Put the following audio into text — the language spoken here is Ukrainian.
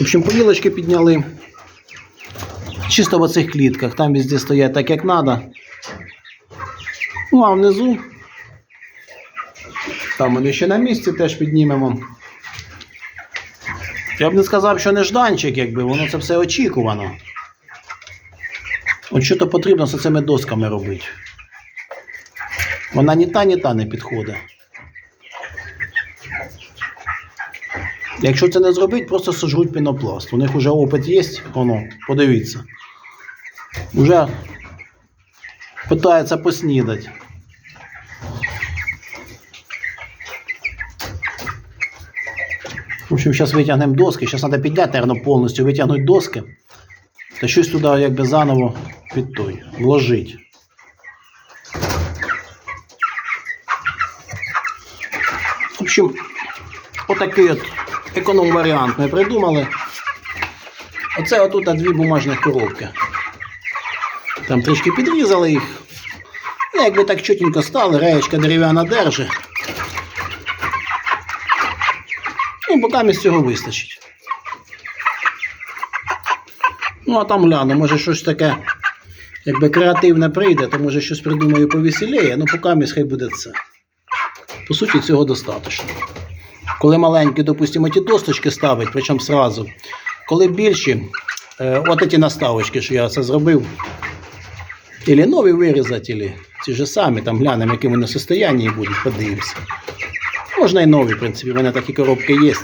В общем, поїлочки підняли. Чисто в оцих клітках. Там везде стоять так, як треба. Ну, а внизу. Там вони ще на місці теж піднімемо. Я б не сказав, що нежданчик, якби воно це все очікувано. От що то потрібно з цими досками робити. Вона ні та, ні та не підходить. Якщо це не зробити, просто сожруть пінопласт. У них вже опит є, воно, подивіться. Уже питається поснідати. В общем, зараз витягнемо доски. Зараз треба підняти, мабуть, повністю витягнути доски. Та щось туди якби заново під той вложити. В общем, отакий от економ-варіант ми придумали. Оце отут на дві бумажних коробки. Там трішки підрізали їх. Ну, якби так чутенько стали, реєчка дерев'яна держи. Ну, поки з цього вистачить. Ну, а там гляну, може щось таке, якби креативне прийде, то може щось придумаю повеселіє, ну поки хай буде це. По суті, цього достатньо. Коли маленькі, допустимо, ті досточки ставить, причому сразу. Коли більші, е, от ці наставочки, що я це зробив, Ілі нові вирізати, ілі ті ж самі, там глянемо, які вони в состоянні будуть, подивимося. Можна і нові, в принципі, в мене такі коробки є.